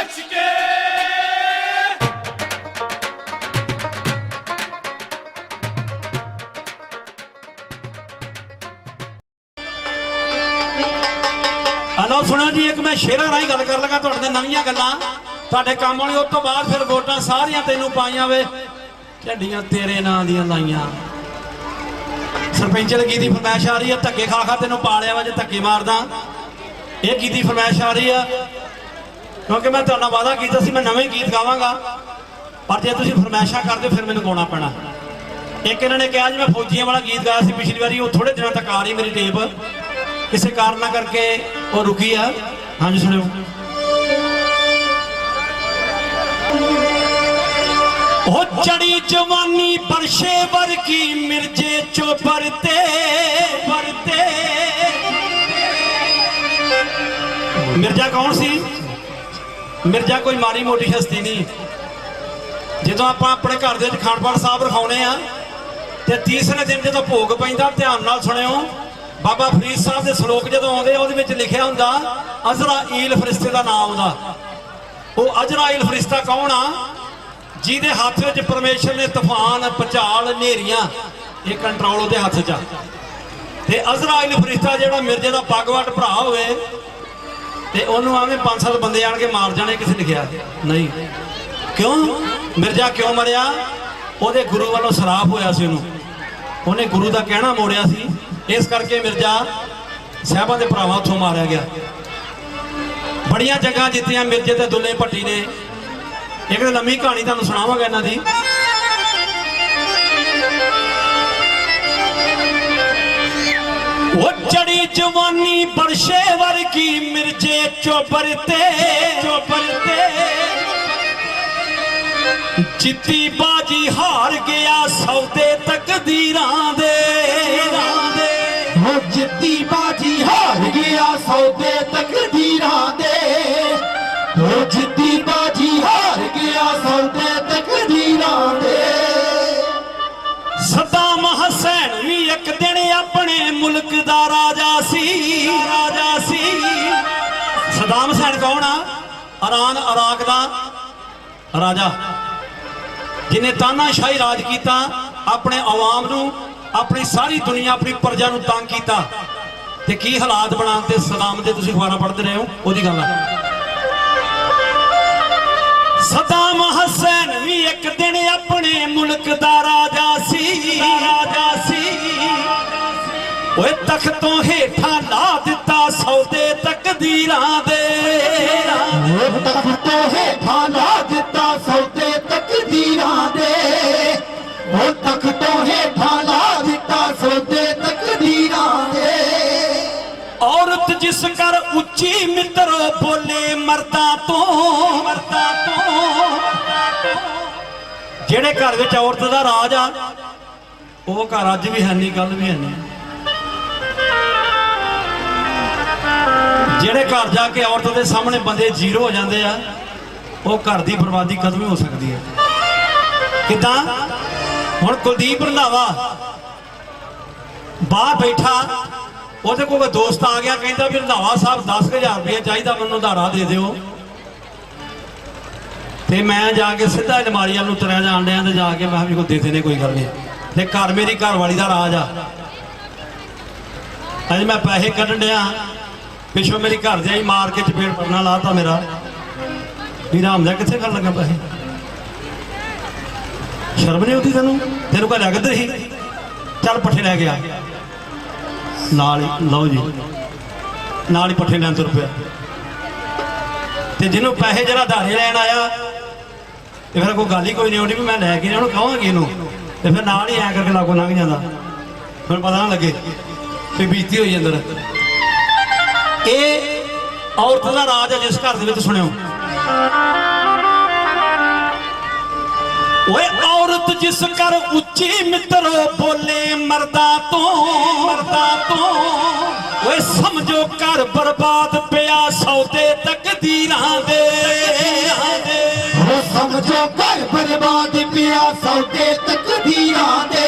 ਅਚਕੇ hello ਸੁਣੋ ਜੀ, ਇੱਕ ਮੈਂ ਸ਼ੇਰਾਂ ਰਾਹੀਂ ਗੱਲ ਕਰ ਲੱਗਾ ਤੁਹਾਡੇ ਨਾਲ ਨਵੀਆਂ ਗੱਲਾਂ। ਤੁਹਾਡੇ ਕੰਮ ਵਾਲੀ ਉਸ ਤੋਂ ਬਾਅਦ ਫਿਰ ਵੋਟਾਂ ਸਾਰੀਆਂ ਤੈਨੂੰ ਪਾਈਆਂ ਵੇ। ਝੰਡੀਆਂ ਤੇਰੇ ਨਾਂ ਦੀਆਂ ਲਾਈਆਂ। ਸਰਪੰਚ ਲਗੀ ਦੀ ਫਰਮਾਇਸ਼ ਆ ਰਹੀ ਆ, ਧੱਕੇ ਖਾ ਖਾ ਤੈਨੂੰ ਪਾਲਿਆ ਵਾ ਜੇ ਧੱਕੇ ਮਾਰਦਾ। ਇਹ ਗੀਤ ਦੀ ਫਰਮਾਇਸ਼ ਆ ਰਹੀ ਆ ਕਿਉਂਕਿ ਮੈਂ ਤੁਹਾਨੂੰ ਵਾਅਦਾ ਕੀਤਾ ਸੀ ਮੈਂ ਨਵੇਂ ਗੀਤ ਗਾਵਾਂਗਾ। ਪਰ ਜੇ ਤੁਸੀਂ ਫਰਮਾਇਸ਼ਾਂ ਕਰਦੇ ਹੋ, ਫਿਰ ਮੈਨੂੰ ਗਾਉਣਾ ਪੈਣਾ। ਇੱਕ ਇਹਨਾਂ ਨੇ ਕਿਹਾ ਜੀ ਮੈਂ ਫੌਜੀਆਂ ਵਾਲਾ ਗੀਤ ਗਾਇਆ ਸੀ ਪਿਛਲੀ ਵਾਰੀ ਉਹ ਥੋੜੇ ਦਿਨਾਂ ਤੱਕ ਆ ਰਹੀ ਮੇਰੀ ਟੇਪ। ਕਿਸੇ ਕਾਰਨਾਂ ਕਰਕੇ ਉਹ ਰੁਕੀ ਆ। ਹਾਂਜੀ ਸੁਣਿਓ। ਉਹ ਚੜੀ ਜਵਾਨੀ ਪਰਸ਼ੇ ਵਰਗੀ ਮਿਰਜੇ ਚੋ ਪਰਤੇ ਪਰਤੇ ਮਿਰਜ਼ਾ ਕੌਣ ਸੀ? ਮਿਰਜ਼ਾ ਕੋਈ ਮਾੜੀ ਮੋਟੀ ਹਸਤੀ ਨਹੀਂ। ਜਦੋਂ ਆਪਾਂ ਆਪਣੇ ਘਰ ਦੇ ਵਿੱਚ ਖਾਨਪਾਨ ਸਾਹਿਬ ਰਖਾਉਨੇ ਆ ਤੇ ਤੀਸਰੇ ਦਿਨ ਜਦੋਂ ਭੋਗ ਪੈਂਦਾ ਧਿਆਨ ਨਾਲ ਸੁਣਿਓ ਬਾਬਾ ਫਰੀਦ ਸਾਹਿਬ ਦੇ ਸ਼ਲੋਕ ਜਦੋਂ ਆਉਂਦੇ ਆ, ਉਹਦੇ ਵਿੱਚ ਲਿਖਿਆ ਹੁੰਦਾ ਅਜ਼ਰਾਈਲ ਫਰਿਸ਼ਤੇ ਦਾ ਨਾਮ ਆਉਂਦਾ। ਉਹ ਅਜ਼ਰਾਈਲ ਫਰਿਸ਼ਤਾ ਕੌਣ ਆ? ਜਿਹਦੇ ਹੱਥ ਵਿੱਚ ਪਰਮੇਸ਼ਰ ਨੇ ਤੂਫਾਨ ਪਚਾਲ ਹਨੇਰੀਆਂ ਇਹ ਕੰਟਰੋਲ ਉਹਦੇ ਹੱਥ 'ਚ ਆ। ਤੇ ਅਜ਼ਰਾਈਲ ਫਰਿਸ਼ਤਾ ਜਿਹੜਾ ਮਿਰਜ਼ੇ ਦਾ ਪਗਵਟ ਭਰਾ ਹੋਵੇ ਤੇ ਉਹਨੂੰ ਆਵੇਂ ਪੰਜ ਸੱਤ ਬੰਦੇ ਆਣ ਕੇ ਮਾਰ ਜਾਣੇ ਕਿਸੇ ਲਿਖਿਆ ਨਹੀਂ। ਕਿਉਂ? ਮਿਰਜ਼ਾ ਕਿਉਂ ਮਰਿਆ? ਉਹਦੇ ਗੁਰੂ ਵੱਲੋਂ ਸਰਾਪ ਹੋਇਆ ਸੀ ਉਹਨੂੰ। ਉਹਨੇ ਗੁਰੂ ਦਾ ਕਹਿਣਾ ਮੋੜਿਆ ਸੀ। ਇਸ ਕਰਕੇ ਮਿਰਜ਼ਾ ਸਾਹਿਬਾਂ ਦੇ ਭਰਾਵਾਂ ਉੱਥੋਂ ਮਾਰਿਆ ਗਿਆ। ਬੜੀਆਂ ਜੰਗਾਂ ਜਿੱਤੀਆਂ ਮਿਰਜ਼ੇ ਤੇ ਦੁੱਲੇ ਭੱਟੀ ਨੇ। ਇੱਕ ਤਾਂ ਲੰਮੀ ਕਹਾਣੀ ਤੁਹਾਨੂੰ ਸੁਣਾਵਾਂਗਾ ਇਹਨਾਂ ਦੀ। ਉਹ ਜਵਾਨੀ ਬਰਸ਼ੇ ਵਰਗੀ ਮਿਰਜੇ ਚੋਬਰ ਤੇ ਚੋਬਰ ਤੇ ਜਿੱਤੀ ਬਾਜੀ ਹਾਰ ਗਿਆ ਸੌਦੇ ਤਕਦੀਰਾਂ ਦੇ। ਹੋ ਜਿੱਤੀ ਬਾਜੀ ਹਾਰ ਗਿਆ ਸੌਦੇ ਤਕਦੀਰਾਂ ਦੇ। ਹੋ ਜਿੱਤੀ ਬਾਜੀ ਹਾਰ ਗਿਆ ਸੌਦੇ ਤਕਦੀਰਾਂ ਦੇ। ਸਦਾਮ ਹਸੈਨ ਵੀ ਇੱਕ ਦਿਨ ਆਪਣੇ ਮੁਲਕ ਦਾ ਰਾਜਾ ਇਰਾਨ ਇਰਾਕ ਦਾ ਰਾਜਾ ਜਿਨੇ ਤਾਨਾਸ਼ਾਹੀ ਰਾਜ ਕੀਤਾ ਆਪਣੇ ਆਵਾਮ ਨੂੰ ਆਪਣੀ ਸਾਰੀ ਦੁਨੀਆ ਆਪਣੀ ਪ੍ਰਜਾ ਨੂੰ ਤੰਗ ਕੀਤਾ ਤੇ ਕੀ ਹਾਲਾਤ ਬਣਾਉਂਦੇ ਸਦਾਮ ਦੇ ਤੁਸੀਂ ਅਖਬਾਰਾਂ ਪੜ੍ਹਦੇ ਰਹੇ ਹੋ? ਉਹਦੀ ਗੱਲ ਆ। ਸਦਾਮ ਹਸੈਨ ਵੀ ਇੱਕ ਦਿਨ ਆਪਣੇ ਮੁਲਕ ਦਾ ਰਾਜਾ ਸੀ। ਰਾਜਾ ਸੀ। ਓਏ ਤਖਤੋਂ ਹੇਠਾਂ ਲਾ ਦਿੱਤਾ ਸੌਦੇ ਤਕਦੀਰਾਂ ਦੇ। ਉਹ ਤਖਤੋਂ ਹੇਠਾਂ ਲਾ ਦਿੱਤਾ ਸੌਦੇ ਤਕਦੀਰਾਂ ਦੇ। ਉਹ ਤਖਤੋਂ ਹੇਠਾਂ ਲਾ ਦਿੱਤਾ ਸੌਦੇ ਤਕਦੀਰਾਂ ਦੇ। ਔਰਤ ਜਿਸ ਕਰ ਉੱਚੀ ਮਿੱਤਰ ਬੋਲੇ, ਮਰਦਾਂ ਤੋਂ ਮਰਦਾਂ ਤੋਂ ਜਿਹੜੇ ਘਰ ਵਿੱਚ ਔਰਤ ਦਾ ਰਾਜ ਆ, ਉਹ ਘਰ ਅੱਜ ਵੀ ਹੈ ਨਹੀਂ ਕੱਲ ਵੀ ਹੈ ਨਹੀਂ ਜਿਹੜੇ ਘਰ ਜਾ ਕੇ ਔਰਤ ਦੇ ਸਾਹਮਣੇ ਬੰਦੇ ਜ਼ੀਰੋ ਹੋ ਜਾਂਦੇ ਆ, ਉਹ ਘਰ ਦੀ ਬਰਬਾਦੀ ਕਦੋਂ ਵੀ ਹੋ ਸਕਦੀ ਹੈ? ਕਿਦਾਂ? ਹੁਣ ਕੁਲਦੀਪ ਰੰਧਾਵਾ ਬਾਹਰ ਬੈਠਾ, ਉਹਦੇ ਕੋਲ ਦੋਸਤ ਆ ਗਿਆ, ਕਹਿੰਦਾ ਵੀ ਰੰਧਾਵਾ ਸਾਹਿਬ 10000 ਰੁਪਏ ਚਾਹੀਦਾ, ਮੈਨੂੰ ਉਧਾਰਾ ਦੇ ਦਿਓ। ਤੇ ਮੈਂ ਜਾ ਕੇ ਸਿੱਧਾ ਅਲਮਾਰੀ ਵੱਲ ਨੂੰ ਤੁਰਿਆ ਜਾਣ ਡਿਆ ਤੇ ਜਾ ਕੇ ਮੈਂ ਕਿਹਾ ਵੀ ਕੋਈ ਦੇ ਦੇਣੇ, ਕੋਈ ਗੱਲ ਨਹੀਂ। ਤੇ ਘਰ ਮੇਰੀ ਘਰ ਵਾਲੀ ਦਾ ਰਾਜ ਆ। ਅੱਜ ਮੈਂ ਪੈਸੇ ਕੱਢਣ ਡਿਆ। ਪਿੱਛੋਂ ਮੇਰੀ ਘਰ ਜਾਈ ਮਾਰ ਕੇ ਚਪੇੜ ਪਰਨਾ ਲਾਤਾ ਮੇਰਾ। ਵੀ ਰਾਮ ਦਾ ਕਿੱਥੇ ਕਰ ਲੱਗਾ ਪੈਸੇ? ਸ਼ਰਮ ਨਹੀਂ ਆਉਂਦੀ ਤੈਨੂੰ? ਤੈਨੂੰ ਘਰ ਲੱਗਦ ਰਹੀ ਚੱਲ ਪੱਠੇ ਲੈ ਗਿਆ ਨਾਲ ਲਓ ਜੀ। ਨਾਲ ਹੀ ਪੱਠੇ ਲੈਣ ਤੁਰ ਪਿਆ। ਤੇ ਜਿਹਨੂੰ ਪੈਸੇ ਜਿਹੜਾ ਧਾਰੇ ਲੈਣ ਆਇਆ ਤੇ ਫਿਰ ਕੋਈ ਗੱਲ ਹੀ ਕੋਈ ਨਹੀਂ ਆਉਂਦੀ ਵੀ ਮੈਂ ਲੈ ਕੇ ਉਹਨੂੰ ਕਹਾਂਗੀ ਇਹਨੂੰ। ਤੇ ਫਿਰ ਨਾਲ ਹੀ ਐ ਕਰਕੇ ਲਾਗੋ ਲੰਘ ਜਾਂਦਾ। ਫਿਰ ਪਤਾ ਨਾ ਲੱਗੇ ਵੀ ਬੀਤੀ ਹੋਈ ਅੰਦਰ। ਇਹ ਔਰਤ ਦਾ ਰਾਜ ਹੈ ਜਿਸ ਘਰ ਦੇ ਵਿੱਚ ਸੁਣਿਓ। ਓਏ ਔਰਤ ਜਿਸ ਕਰ ਉੱਚੀ ਮਿੱਤਰੋ ਬੋਲੇ, ਮਰਦਾ ਤੋਂ ਮਰਦਾ ਤੋਂ। ਓਏ ਸਮਝੋ ਘਰ ਬਰਬਾਦ ਪਿਆ ਸੌਦੇ ਤਕਦੀਰਾਂ ਦੇ। ਉਹ ਸਮਝੋ ਘਰ ਬਰਬਾਦ ਪਿਆ ਸੌਦੇ ਤਕਦੀਰਾਂ ਦੇ।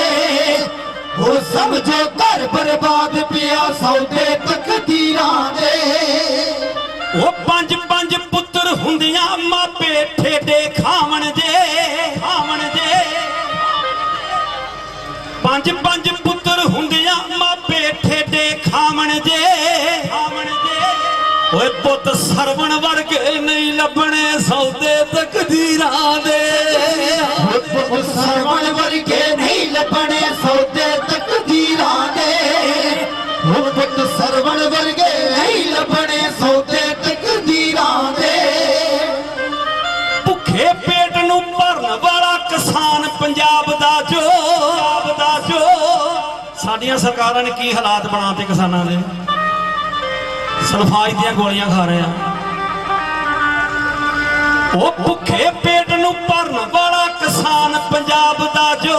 ਉਹ ਸਮਝੋ ਘਰ ਬਰਬਾਦ ਪਿਆ ਸੌਦੇ ਪੁੱਤ ਸਰਵਣ ਵਰਗੇ ਨਹੀਂ ਲੱਭਣੇ ਸੌਦੇ ਤਕਦੀਰਾਂ ਦੇ। ਪੁੱਤ ਸਰਵਣ ਵਰਗੇ ਨਹੀਂ ਲੱਭਣੇ ਸੌਦੇ ਤਕਦੀਰਾਂ ਦੇ। ਪੁੱਤ ਸਰਵਣ ਵਰਗੇ ਨਹੀਂ ਲੱਭਣੇ ਸੌਦੇ ਤਕਦੀਰਾਂ ਦੇ। ਭੁੱਖੇ ਪੇਟ ਨੂੰ ਭਰਨ ਵਾਲਾ ਕਿਸਾਨ ਪੰਜਾਬ ਦਾ ਜੋ। ਪੰਜਾਬ ਦਾ ਜੋ। ਸਾਡੀਆਂ ਸਰਕਾਰਾਂ ਨੇ ਕੀ ਹਾਲਾਤ ਬਣਾਤੇ ਕਿਸਾਨਾਂ ਦੇ? ਸਲਫਾਜ ਦੀਆਂ ਗੋਲੀਆਂ ਖਾ ਰਹੇ ਆ। ਉਹ ਭੁੱਖੇ ਪੇਟ ਨੂੰ ਭਰਨ ਵਾਲਾ ਕਿਸਾਨ ਪੰਜਾਬ ਦਾ ਜੋ,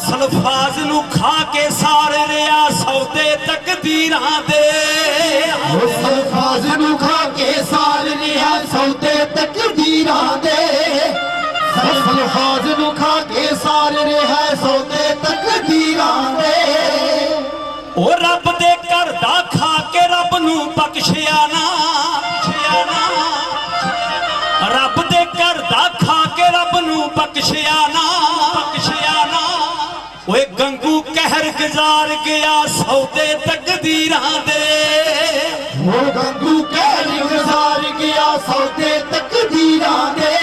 ਸਲਫਾਜ਼ ਨੂੰ ਖਾ ਕੇ ਸਾਰ ਰਿਆ ਸੌਦੇ ਤਕਦੀਰਾਂ ਦੇ। ਉਹ ਸਲਫਾਜ਼ ਨੂੰ ਖਾ ਕੇ ਸਾਲ ਰਿਹਾ ਸੌਦੇ ਤਕਦੀਰਾਂ ਦੇ। ਸਲਫਾਜ਼ ਨੂੰ ਖਾ ਕੇ ਸਾਲ ਰਿਹਾ ਸੌਦੇ ਤਕਦੀਰਾਂ ਦੇ। ਉਹ ਰੱਬ ਦੇ ਘਰ ਦਾ ਖਾ ਕੇ ਰੱਬ ਨੂੰ ਬਖਸ਼ਿਆ ਨਾ। ਰੱਬ ਦੇ ਘਰ ਦਾ ਖਾ ਕੇ ਰੱਬ ਨੂੰ ਬਖਸ਼ਿਆ ਨਾ। ਬਖਸ਼ਿਆ ਨਾ ਓਏ ਗੰਗੂ ਕਹਿਰ ਗੁਜ਼ਾਰ ਗਿਆ ਸੌਦੇ ਤਕਦੀਰਾਂ ਦੇ। ਉਹ ਗੰਗੂ ਕਹਿਰ ਗੁਜ਼ਾਰ ਗਿਆ ਸੌਦੇ ਤਕਦੀਰਾਂ ਦੇ।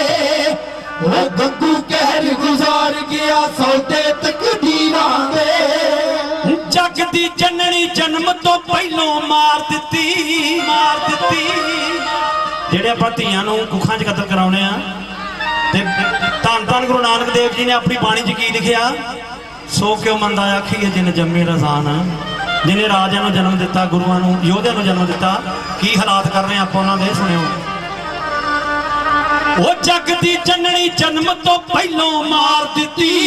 ਉਹ ਗੰਗੂ ਕਹਿਰ ਗੁਜ਼ਾਰ ਗਿਆ ਸੌਦੇ ਤਕਦੀਰਾਂ ਦੇ। ਦੀ ਜਨਨੀ ਜਨਮ ਤੋਂ ਪਹਿਲੋਂ ਮਾਰ ਦਿੱਤੀ ਮਾਰ ਦਿੱਤੀ। ਜਿਹੜੇ ਆਪਾਂ ਧੀਆਂ ਨੂੰ ਕੁੱਖਾਂ 'ਚ ਕਤਲ ਕਰਾਉਨੇ ਆ, ਤੇ ਧੰਨ ਧੰਨ ਗੁਰੂ ਨਾਨਕ ਦੇਵ ਜੀ ਨੇ ਆਪਣੀ ਬਾਣੀ 'ਚ ਕੀ ਲਿਖਿਆ? ਸੋ ਕਿਉ ਮੰਦਾ ਆਖੀਏ ਜਿਨ ਜੰਮੇ ਰਜ਼ਾਨ ਜਿਨੇ ਰਾਜਿਆਂ ਨੂੰ ਜਨਮ ਦਿੱਤਾ, ਗੁਰੂਆਂ ਨੂੰ, ਯੋਧਿਆਂ ਨੂੰ ਜਨਮ ਦਿੱਤਾ, ਕੀ ਹਾਲਾਤ ਕਰ ਰਹੇ ਆ ਆਪਾਂ ਉਹਨਾਂ ਦੇ, ਸੁਣਿਓ। ਉਹ ਜੱਗ ਦੀ ਜਨਨੀ ਜਨਮ ਤੋਂ ਪਹਿਲੋਂ ਮਾਰ ਦਿੱਤੀ।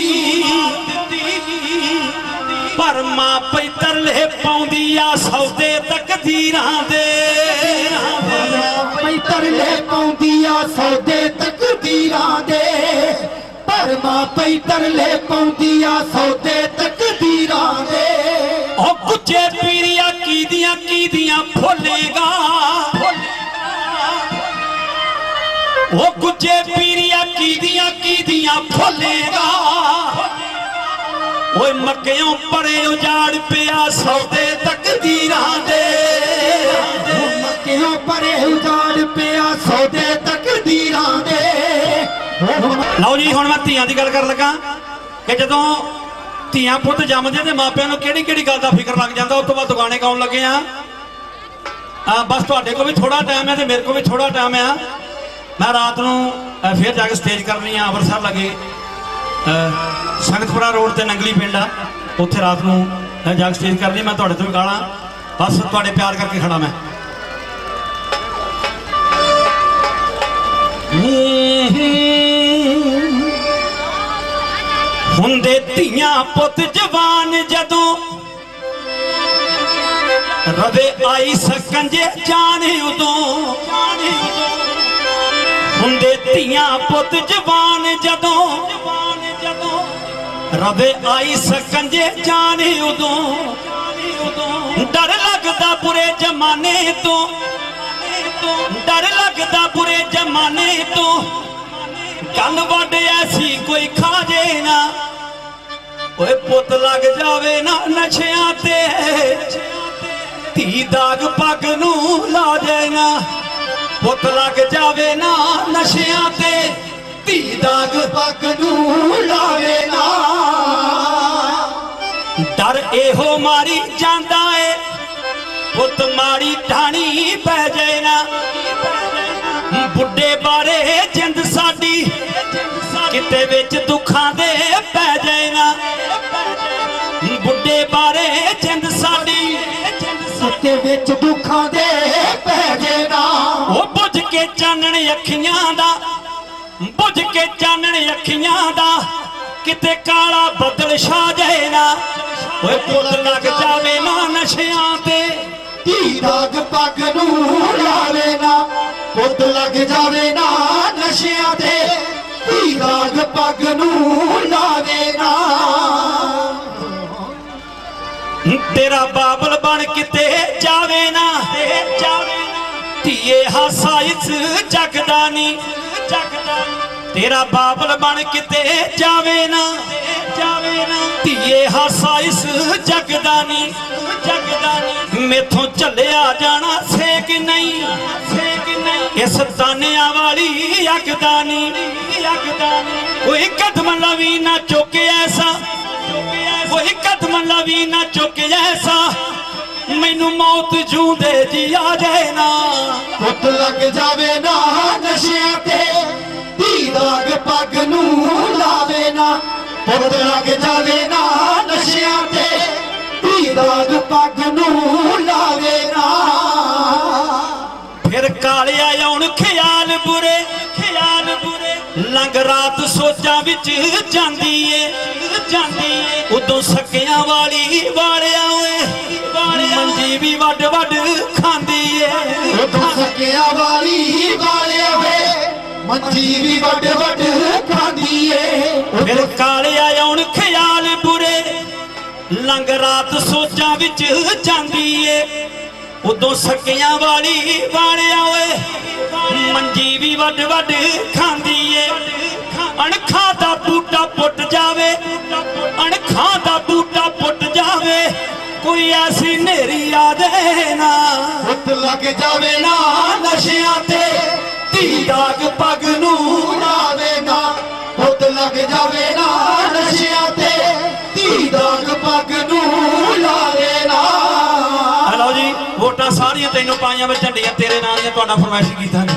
ਪਾਉਂਦੀ ਆ ਸੌਦੇ ਤਕਦੀਰਾਂ ਦੇ। ਪਈ ਤਰਲੇ ਪਾਉਂਦੀ ਆ ਸੌਦੇ ਤਕਦੀਰਾਂ ਦੇ। ਪਰ ਮਾਂ ਪਈ ਤਰਲੇ ਪਾਉਂਦੀ ਆ ਸੌਦੇ ਤਕਦੀਰਾਂ ਦੇ। ਉਹ ਗੁੱਜੇ ਪੀਰੀਆਂ ਕੀਦੀਆਂ ਕੀਦੀਆਂ ਫੁੱਲੇਗਾ ਉਹ ਗੁੱਜੇ ਪੀਰੀਆਂ ਕੀਦੀਆਂ ਕੀਦੀਆਂ ਫੁੱਲੇਗਾ ਓਏ ਮੱਕਿਓਂ ਪਰੇ ਉਜਾੜ ਪਿਆ ਸੌਦੇ ਤਕਦੀਰਾਂ ਦੇ ਮੱਕਿਓਂ ਪਰੇ ਉਜਾੜ ਪਿਆ ਸੌਦੇ ਤਕਦੀਰਾਂ ਦੇ ਲਓ ਜੀ, ਹੁਣ ਮੈਂ ਧੀਆਂ ਦੀ ਗੱਲ ਕਰਨ ਲੱਗਾ ਕਿ ਜਦੋਂ ਧੀਆਂ ਪੁੱਤ ਜੰਮਦੇ ਤੇ ਮਾਪਿਆਂ ਨੂੰ ਕਿਹੜੀ ਕਿਹੜੀ ਗੱਲ ਦਾ ਫਿਕਰ ਲੱਗ ਜਾਂਦਾ ਉਸ ਤੋਂ ਬਾਅਦ ਦੁਕਾਨੇ ਗਾਉਣ ਲੱਗੇ ਆ? ਆ, ਬਸ ਤੁਹਾਡੇ ਕੋਲ ਵੀ ਥੋੜਾ ਟਾਈਮ ਹੈ ਤੇ ਮੇਰੇ ਕੋਲ ਵੀ ਥੋੜਾ ਟਾਈਮ ਆ। ਮੈਂ ਰਾਤ ਨੂੰ ਫਿਰ ਜਾ ਕੇ ਸਟੇਜ ਕਰਨੀ ਆ, ਅੰਮ੍ਰਿਤਸਰ ਲੱਗੇ। ਸੰਗਤਪੁਰਾ ਰੋਡ ਤੇ ਨੰਗਲੀ ਪਿੰਡ ਆ। ਉੱਥੇ ਰਾਤ ਨੂੰ ਜਾਗ ਜਾ ਕੇ ਸਟੇਜ ਕਰਨੀ ਮੈਂ ਤੁਹਾਡੇ ਤੋਂ ਵੀ ਗਾਲਾਂ। ਬਸ ਤੁਹਾਡੇ ਪਿਆਰ ਕਰਕੇ ਖੜਾ ਮੈਂ। ਹੁੰਦੇ ਧੀਆਂ ਪੁੱਤ ਜਵਾਨ ਜਦੋਂ ਰਵੇ ਆਈ ਸਕੰਜੇ ਜਾਣੇ ਉਦੋਂ। ਹੁੰਦੇ ਧੀਆਂ ਪੁੱਤ ਜਵਾਨ ਜਦੋਂ ਰਵੇ ਆਈ ਸਕੰਜੇ ਜਾਣੇ ਉਦੋਂ। ਡਰ ਲੱਗਦਾ ਬੁਰੇ ਜ਼ਮਾਨੇ ਤੋਂ। ਡਰ ਲੱਗਦਾ ਬੁਰੇ ਜ਼ਮਾਨੇ ਤੋਂ। ਗੱਲ ਵੱਡ ਐਸੀ ਕੋਈ ਖਾ ਜੇ ਨਾ। ਓਏ ਪੁੱਤ ਲੱਗ ਜਾਵੇ ਨਾ ਨਸ਼ਿਆਂ ਤੇ। ਧੀ ਦਾਗ ਪੱਗ ਨੂੰ ਲਾ ਜਾਏ ਨਾ। ਪੁੱਤ ਲੱਗ ਜਾਵੇ ਨਾ ਨਸ਼ਿਆਂ ਤੇ। ਧੀ ਦਾਗ ਪੱਗ ਨੂੰ ਲਾਵੇ ਨਾ। ਡਰ ਇਹੋ ਮਾਰੀ ਜਾਂਦਾ ਏ, ਪੁੱਤ ਮਾਰੀ ਢਾਣੀ ਪੈ ਜਾਏ ਨਾ। ਬੁੱਢੇ ਬਾਰੇ ਜਿੰਦ ਸਾਡੀ, ਕਿਤੇ ਵਿੱਚ ਦੁੱਖਾਂ ਦੇ ਪੈ ਜਾਏ ਨਾ। ਬੁੱਢੇ ਬਾਰੇ ਜਿੰਦ ਸਾਡੀ ਸੱਤੇ ਵਿੱਚ ਦੁੱਖਾਂ ਦੇ ਪੈ ਜੇ ਨਾ। ਉਹ ਬੁੱਝ ਕੇ ਚਾਨਣ ਅੱਖੀਆਂ ਦਾ ਬੁੱਝ ਕੇ ਚਾਨਣ ਅੱਖੀਆਂ ਦਾ ਕਿਤੇ ਕਾਲਾ ਬੱਦਲ ਛਾ ਜਾਏ ਨਾ। ਓਏ ਪੁੱਤ ਲੱਗ ਜਾਵੇ ਨਾ ਨਸ਼ਿਆਂ ਤੇ। ਧੀ ਦਾਗ ਪੱਗ ਨੂੰ ਲਾਵੇ ਨਾ। ਪੁੱਤ ਲੱਗ ਜਾਵੇ ਨਾ ਨਸ਼ਿਆਂ ਤੇ। ਧੀ ਦਾਗ ਪੱਗ ਨੂੰ ਲਾਵੇ ਨਾ। ਤੇਰਾ ਬਾਬਲ ਬਣ ਕਿਤੇ ਜਾਵੇ ਨਾ। ਜਾਵੇ ਨਾ ਧੀਏ ਹਾਸਾ ਇਸ ਜਗਦਾ ਨਹੀਂ ਜਗਦਾ ਤੇਰਾ ਬਾਬਲ ਬਣ ਕਿਤੇ ਜਾਵੇ ਨਾ। ਜਾਵੇ ਨਾ ਧੀਏ ਹਾਸਾ ਇਸ ਜਗਦਾ ਨਹੀਂ ਜਗਦਾ ਨਹੀਂ ਮੇਥੋਂ ਝੱਲਿਆ ਜਾਣਾ ਸੇਕ ਨਹੀਂ ਸੇਕ ਨਹੀਂ? ਇਸ ਤਾਨਿਆਂ ਵਾਲੀ ਅੱਗ ਨਹੀਂ ਅੱਗ ਨਹੀਂ ਕੋਈ ਕਦਮ ਲਵੀ ਨਾ ਚੁੱਕ ਐਸਾ। ਕੋਈ ਕਦਮ ਲਵੀ ਨਾ ਚੁੱਕ ਐਸਾ। ਮੈਨੂੰ ਮੌਤ ਜੂੰਦੇ ਜੀ ਆ ਜਾਏ ਨਾ। ਪੁੱਤ ਲੱਗ ਜਾਵੇ ਨਾ ਨਸ਼ਿਆਂ ਨੂੰ ਲਾਵੇ ਨਾ ਪੁੱਤ ਲੱਗ ਜਾਵੇ ਨਾ ਨਸ਼ਿਆਂ ਤੇ। ਧੀ ਦਾਗ ਪੱਗ ਨੂੰ ਲਾਵੇ ਨਾ। ਫਿਰ ਕਾਲਿਆ ਆਉਣ ਖਿਆਲ ਬੁਰੇ ਖਿਆਲ ਬੁਰੇ ਲੰਗ ਰਾਤ ਸੋਚਾਂ ਵਿੱਚ ਜਾਂਦੀ ਏ ਜਾਂਦੀ ਏ ਉਦੋਂ ਸਕਿਆਂ ਵਾਲੀ ਵਾਲਿਆ ਓਏ ਵਾਲਿਆ। ਮੰਜੀ ਵੀ ਵੱਡ ਵੱਡ ਖਾਂਦੀ ਏ ਉਦੋਂ ਸਕਿਆ ਵਾਲੀ ਵਾਲੇ ਵੇ ਮੰਜੀ ਵੀ ਵੱਡ ਵੱਡ ਏ ਫਿਰ ਕਾਲਿਆ ਆਉਣ ਖਿਆਲ ਬੁਰੇ। ਲੰਗ ਰਾਤ ਸੋਚਾਂ ਵਿੱਚ ਜਾਂਦੀ ਏ ਉਦੋਂ ਸਕਿਆਂ ਵਾਲੀ ਵਾਲਿਆ ਓਏ, ਮੰਜੀ ਵੀ ਵੱਡ ਵੱਡ ਖਾਂਦੀ ਏ ਅਣਖਾਂ ਦਾ ਬੂਟਾ ਪੁੱਟ ਜਾਵੇ, ਅਣਖਾਂ ਦਾ ਬੂਟਾ ਪੁੱਟ ਜਾਵੇ। ਕੋਈ ਐਸੀ ਨੇਰੀ ਆ ਦੇ ਨਾ। ਪੁੱਤ ਲੱਗ ਜਾਵੇ ਨਾ ਨਸ਼ਿਆਂ ਤੇ, ਧੀ ਦਾਗ ਪੱਗ ਨੂੰ ਨਾ ਪੁੱਤ ਜਾਵੇ ਨਾ ਨਸ਼ਿਆਂ ਤੇ, ਧੀ ਦਾਗ ਪੱਗ ਨੂੰ ਲਾਵੇ ਨਾ। ਹਲੋ ਜੀ, ਵੋਟਾਂ ਸਾਰੀਆਂ ਤੈਨੂੰ ਪਾਈਆਂ ਵਿੱਚ ਝੰਡੀਆਂ, ਤੇਰੇ ਨਾਲ ਦੀਆਂ ਤੁਹਾਡਾ ਫਰਮਾਇਸ਼ ਕੀਤਾ ਜੀ